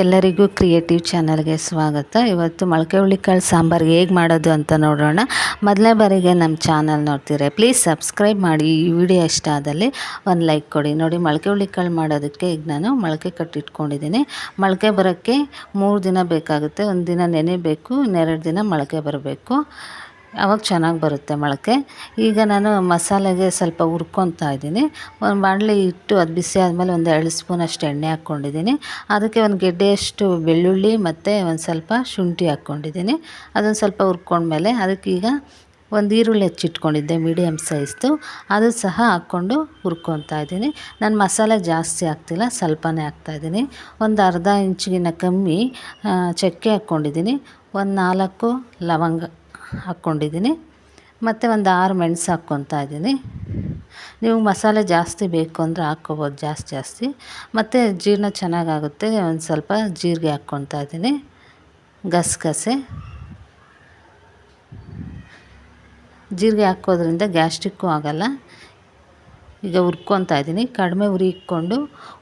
ಎಲ್ಲರಿಗೂ ಕ್ರಿಯೇಟಿವ್ ಚಾನಲ್ಗೆ ಸ್ವಾಗತ. ಇವತ್ತು ಮೊಳಕೆ ಹುಳ್ಳಿಕಾಳು ಸಾಂಬಾರು ಹೇಗೆ ಮಾಡೋದು ಅಂತ ನೋಡೋಣ. ಮೊದಲನೇ ಬಾರಿಗೆ ನಮ್ಮ ಚಾನಲ್ ನೋಡ್ತೀರಾ ಪ್ಲೀಸ್ ಸಬ್ಸ್ಕ್ರೈಬ್ ಮಾಡಿ. ಈ ವಿಡಿಯೋ ಇಷ್ಟ ಆದಲ್ಲಿ ಒಂದು ಲೈಕ್ ಕೊಡಿ. ನೋಡಿ ಮೊಳಕೆ ಹುಳ್ಳಿಕಾಳು ಮಾಡೋದಕ್ಕೆ ಈಗ ನಾನು ಮೊಳಕೆ ಕಟ್ಟಿಟ್ಕೊಂಡಿದ್ದೀನಿ. ಮೊಳಕೆ ಬರೋಕ್ಕೆ ಮೂರು ದಿನ ಬೇಕಾಗುತ್ತೆ. ಒಂದು ದಿನ ನೆನೆಬೇಕು ಇನ್ನೆರಡು ದಿನ ಮೊಳಕೆ ಬರಬೇಕು. ಅವಾಗ ಚೆನ್ನಾಗಿ ಬರುತ್ತೆ ಮೊಳಕೆ. ಈಗ ನಾನು ಮಸಾಲೆಗೆ ಸ್ವಲ್ಪ ಹುರ್ಕೊತಾ ಇದ್ದೀನಿ. ಒಂದು ಬಾಣಲೆ ಇಟ್ಟು ಅದು ಬಿಸಿ ಆದಮೇಲೆ ಒಂದು ಎರಡು ಸ್ಪೂನಷ್ಟು ಎಣ್ಣೆ ಹಾಕ್ಕೊಂಡಿದ್ದೀನಿ. ಅದಕ್ಕೆ ಒಂದು ಗೆಡ್ಡೆಯಷ್ಟು ಬೆಳ್ಳುಳ್ಳಿ ಮತ್ತು ಒಂದು ಸ್ವಲ್ಪ ಶುಂಠಿ ಹಾಕ್ಕೊಂಡಿದ್ದೀನಿ. ಅದೊಂದು ಸ್ವಲ್ಪ ಹುರ್ಕೊಂಡ್ಮೇಲೆ ಅದಕ್ಕೀಗ ಒಂದು ಈರುಳ್ಳಿ ಹೆಚ್ಚಿಟ್ಕೊಂಡಿದ್ದೆ ಮೀಡಿಯಮ್ ಸೈಜ್ದು. ಅದು ಸಹ ಹಾಕ್ಕೊಂಡು ಹುರ್ಕೊತಾ ಇದ್ದೀನಿ. ನಾನು ಮಸಾಲೆ ಜಾಸ್ತಿ ಹಾಕ್ತಿಲ್ಲ, ಸ್ವಲ್ಪನೇ ಹಾಕ್ತಾಯಿದ್ದೀನಿ ಒಂದು ಅರ್ಧ ಇಂಚಿಗಿನ ಕಮ್ಮಿ ಚಕ್ಕೆ ಹಾಕ್ಕೊಂಡಿದ್ದೀನಿ. ಒಂದು ನಾಲ್ಕು ಲವಂಗ. ಹಾಕ್ಕೊಂಡಿದ್ದೀನಿ. ಮತ್ತು ಒಂದು ಆರು ಮೆಣಸು ಹಾಕ್ಕೊತಾ ಇದ್ದೀನಿ. ನೀವು ಮಸಾಲೆ ಜಾಸ್ತಿ ಬೇಕು ಅಂದರೆ ಹಾಕ್ಕೋಬೋದು, ಜಾಸ್ತಿ ಜಾಸ್ತಿ. ಮತ್ತು ಜೀರ್ಣ ಚೆನ್ನಾಗಾಗುತ್ತೆ, ಒಂದು ಸ್ವಲ್ಪ ಜೀರಿಗೆ ಹಾಕ್ಕೊತಾ ಇದ್ದೀನಿ. ಗಸಗಸೆ. ಜೀರಿಗೆ ಹಾಕೋದ್ರಿಂದ ಗ್ಯಾಸ್ಟ್ರಿಕ್ಕು ಆಗೋಲ್ಲ. ಈಗ ಹುರ್ಕೊತಾ ಇದ್ದೀನಿ, ಕಡಿಮೆ ಉರಿ ಇಟ್ಕೊಂಡು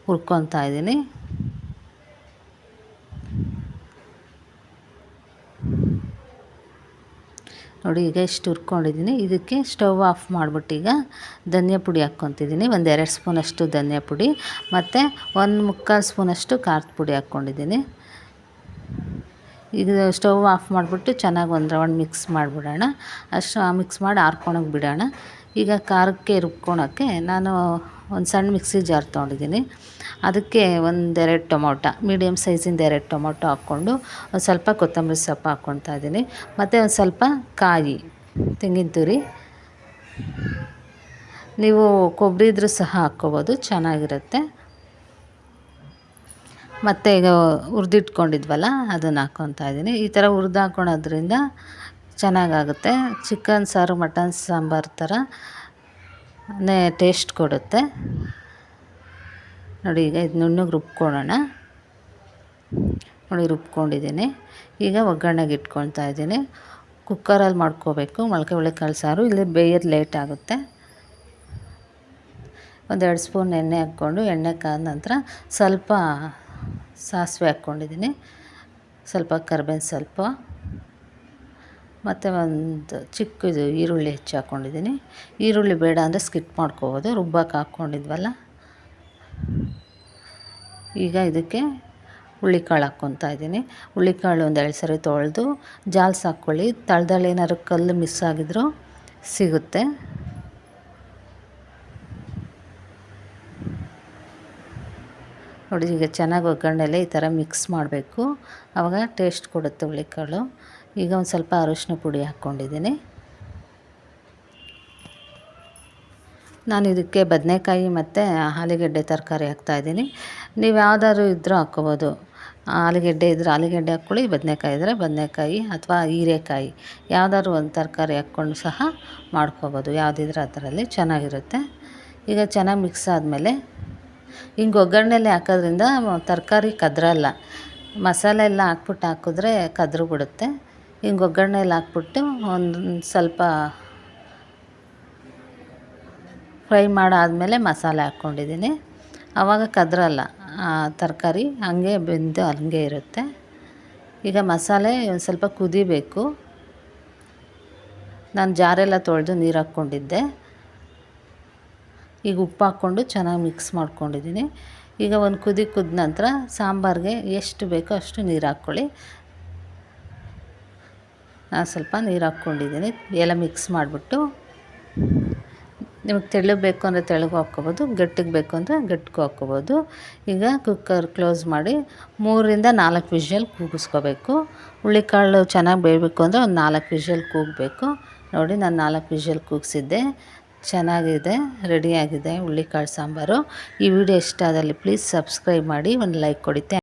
ಹುರ್ಕೊತಾ ಇದ್ದೀನಿ. ನೋಡಿ ಈಗ ಇಷ್ಟು ಹುರ್ಕೊಂಡಿದ್ದೀನಿ. ಇದಕ್ಕೆ ಸ್ಟವ್ ಆಫ್ ಮಾಡಿಬಿಟ್ಟು ಈಗ ಧನಿಯಾ ಪುಡಿ ಹಾಕ್ಕೊತಿದ್ದೀನಿ. ಒಂದು ಎರಡು ಸ್ಪೂನಷ್ಟು ಧನಿಯಾ ಪುಡಿ ಮತ್ತು ಒಂದು ಮುಕ್ಕಾಲು ಸ್ಪೂನಷ್ಟು ಖಾರದ ಪುಡಿ ಹಾಕ್ಕೊಂಡಿದ್ದೀನಿ. ಈಗ ಸ್ಟವ್ ಆಫ್ ಮಾಡಿಬಿಟ್ಟು ಚೆನ್ನಾಗಿ ಒಂದು ರೌಂಡ್ ಮಿಕ್ಸ್ ಮಾಡಿಬಿಡೋಣ. ಅಷ್ಟು ಮಿಕ್ಸ್ ಮಾಡಿ ಆರ್ಕೊಳಕ್ಕೆ ಬಿಡೋಣ. ಈಗ ಖಾರಕ್ಕೆ ರುಬ್ಕೊಳಕ್ಕೆ ನಾನು ಒಂದು ಸಣ್ಣ ಮಿಕ್ಸಿ ಜಾರ್ ತೊಗೊಂಡಿದ್ದೀನಿ. ಅದಕ್ಕೆ ಒಂದೆರಡು ಟೊಮೊಟೊ ಮೀಡಿಯಮ್ ಸೈಜಿಂದ ಎರಡು ಟೊಮೊಟೊ ಹಾಕ್ಕೊಂಡು ಒಂದು ಸ್ವಲ್ಪ ಕೊತ್ತಂಬರಿ ಸೊಪ್ಪು ಹಾಕ್ಕೊತಾ ಇದ್ದೀನಿ. ಮತ್ತು ಒಂದು ಸ್ವಲ್ಪ ಕಾಯಿ, ತೆಂಗಿನ ತುರಿ. ನೀವು ಕೊಬ್ಬರಿ ಇದ್ರೂ ಸಹ ಹಾಕ್ಕೋಬೋದು, ಚೆನ್ನಾಗಿರುತ್ತೆ. ಮತ್ತು ಈಗ ಹುರಿದಿಟ್ಕೊಂಡಿದ್ವಲ್ಲ, ಅದನ್ನು ಹಾಕ್ಕೊತಾ ಇದ್ದೀನಿ. ಈ ಥರ ಹುರಿದು ಹಾಕ್ಕೊಳೋದ್ರಿಂದ ಚೆನ್ನಾಗಾಗುತ್ತೆ. ಚಿಕನ್ ಸಾರು, ಮಟನ್ ಸಾಂಬಾರು ಥರ ಟೇಸ್ಟ್ ಕೊಡುತ್ತೆ. ನೋಡಿ ಈಗ ಇದು ನುಣ್ಣಗೆ ರುಬ್ಕೊಳ್ಳೋಣ. ನೋಡಿ ರುಬ್ಕೊಂಡಿದ್ದೀನಿ. ಈಗ ಒಗ್ಗರಣೆಗೆ ಇಟ್ಕೊಳ್ತಾ ಇದ್ದೀನಿ. ಕುಕ್ಕರಲ್ಲಿ ಮಾಡ್ಕೋಬೇಕು. ಮೊಳಕೆ ಹುಳಿಕಾಳು ಸಾರು. ಇಲ್ಲಿ ಬೇಯೋದು ಲೇಟ್ ಆಗುತ್ತೆ. ಒಂದೆರಡು ಸ್ಪೂನ್ ಎಣ್ಣೆ ಹಾಕ್ಕೊಂಡು ಎಣ್ಣೆ ಕಾದ ನಂತರ ಸ್ವಲ್ಪ ಸಾಸಿವೆ ಹಾಕ್ಕೊಂಡಿದ್ದೀನಿ. ಸ್ವಲ್ಪ ಕರ್ಬೇವಿನ ಸ್ವಲ್ಪ ಮತ್ತು ಒಂದು ಚಿಕ್ಕದು ಈರುಳ್ಳಿ ಹೆಚ್ಚಿ ಹಾಕ್ಕೊಂಡಿದ್ದೀನಿ. ಈರುಳ್ಳಿ ಬೇಡ ಅಂದರೆ ಸ್ಕಿಪ್ ಮಾಡ್ಕೋಬೋದು. ರುಬ್ಬಕ್ಕೆ ಹಾಕ್ಕೊಂಡಿದ್ವಲ್ಲ? ಈಗ ಇದಕ್ಕೆ ಹುಳ್ಳಿಕಾಳು ಹಾಕ್ಕೊತಾ ಇದ್ದೀನಿ. ಹುಳ್ಳಿಕಾಳು ಒಂದು ಎರಡು ಸರಿ ತೊಳೆದು ಜಾಲ್ಸ್ ಹಾಕ್ಕೊಳ್ಳಿ. ತಳದಲ್ಲಿ ಏನಾದ್ರು ಕಲ್ಲು ಮಿಸ್ ಆಗಿದ್ರು ಸಿಗುತ್ತೆ. ನೋಡಿ, ಈಗ ಚೆನ್ನಾಗಿ ಒಗ್ಗರಣೆಲೆ ಈ ಥರ ಮಿಕ್ಸ್ ಮಾಡಬೇಕು. ಆವಾಗ ಟೇಸ್ಟ್ ಕೊಡುತ್ತೆ ಹುಳಿಕಾಳು. ಈಗ ಒಂದು ಸ್ವಲ್ಪ ಅರಶಿನ ಪುಡಿ ಹಾಕ್ಕೊಂಡಿದ್ದೀನಿ. ನಾನು ಇದಕ್ಕೆ ಬದನೆಕಾಯಿ ಮತ್ತು ಆಲೂಗೆಡ್ಡೆ ತರಕಾರಿ ಹಾಕ್ತಾಯಿದ್ದೀನಿ ನೀವು ಯಾವುದಾದ್ರು ಇದ್ದರೂ ಹಾಕ್ಕೋಬೋದು. ಆಲೂಗೆಡ್ಡೆ ಇದ್ದರೆ ಆಲೂಗೆಡ್ಡೆ ಹಾಕ್ಕೊಳ್ಳಿ, ಬದನೆಕಾಯಿ ಇದ್ದರೆ ಬದನೆಕಾಯಿ ಅಥವಾ ಹೀರೆಕಾಯಿ. ಯಾವುದಾದ್ರು ಒಂದು ತರಕಾರಿ ಹಾಕ್ಕೊಂಡು ಸಹ ಮಾಡ್ಕೋಬೋದು. ಯಾವುದಿದ್ರೆ ಅದರಲ್ಲಿ ಚೆನ್ನಾಗಿರುತ್ತೆ. ಈಗ ಚೆನ್ನಾಗಿ ಮಿಕ್ಸ್ ಆದಮೇಲೆ ಹಿಂಗೆ ಒಗ್ಗರಣೆಯಲ್ಲಿ ಹಾಕೋದ್ರಿಂದ ತರಕಾರಿ ಕದ್ರಲ್ಲ. ಮಸಾಲೆ ಎಲ್ಲ ಹಾಕ್ಬಿಟ್ಟು ಹಾಕಿದ್ರೆ ಕದ್ರು ಬಿಡುತ್ತೆ ಹಿಂಗೆ ಒಗ್ಗರಣೆಯಲ್ಲಿ ಹಾಕ್ಬಿಟ್ಟು ಒಂದು ಸ್ವಲ್ಪ ಫ್ರೈ ಮಾಡಾದಮೇಲೆ ಮಸಾಲೆ ಹಾಕ್ಕೊಂಡಿದ್ದೀನಿ. ಆವಾಗ ಕದ್ರಲ್ಲ ತರಕಾರಿ, ಹಾಗೆ ಬೆಂದು ಹಂಗೆ ಇರುತ್ತೆ. ಈಗ ಮಸಾಲೆ ಒಂದು ಸ್ವಲ್ಪ ಕುದಿಬೇಕು. ನಾನು ಜಾರೆಲ್ಲ ತೊಳೆದು ನೀರು ಹಾಕ್ಕೊಂಡಿದ್ದೆ. ಈಗ ಉಪ್ಪು ಹಾಕ್ಕೊಂಡು ಚೆನ್ನಾಗಿ ಮಿಕ್ಸ್ ಮಾಡ್ಕೊಂಡಿದ್ದೀನಿ. ಈಗ ಒಂದು ಕುದಿ ಕುದ ನಂತರ ಸಾಂಬಾರಿಗೆ ಎಷ್ಟು ಬೇಕೋ ಅಷ್ಟು ನೀರು ಹಾಕ್ಕೊಳ್ಳಿ. ಸ್ವಲ್ಪ ನೀರು ಹಾಕ್ಕೊಂಡಿದ್ದೀನಿ. ಎಲ್ಲ ಮಿಕ್ಸ್ ಮಾಡಿಬಿಟ್ಟು ನಿಮಗೆ ತೆಳ್ಳಗೆ ಬೇಕು ಅಂದರೆ ತೆಳ್ಳಗೂ ಹಾಕ್ಕೊಬೋದು, ಗಟ್ಟಿಗೆ ಬೇಕು ಅಂದರೆ ಗಟ್ಟಿಗೂ ಹಾಕ್ಕೊಬೋದು. ಈಗ ಕುಕ್ಕರ್ ಕ್ಲೋಸ್ ಮಾಡಿ ಮೂರರಿಂದ ನಾಲ್ಕು ವಿಷಲ್ ಕೂಗಿಸ್ಕೋಬೇಕು. ಹುಳ್ಳಿಕಾಳು ಚೆನ್ನಾಗಿ ಬೇಯಬೇಕು ಅಂದರೆ ಒಂದು ನಾಲ್ಕು ವಿಷಲ್ ಕೂಗಬೇಕು. ನೋಡಿ ನಾನು ನಾಲ್ಕು ವಿಷಲ್ ಕೂಗಿಸಿದ್ದೆ. ಚೆನ್ನಾಗಿದೆ ರೆಡಿಯಾಗಿದೆ ಹುಳ್ಳಿಕಾಳು ಸಾಂಬಾರು. ಈ ವಿಡಿಯೋ ಇಷ್ಟ ಆದಲ್ಲಿ ಪ್ಲೀಸ್ ಸಬ್ಸ್ಕ್ರೈಬ್ ಮಾಡಿ, ಒಂದು ಲೈಕ್ ಕೊಡಿ.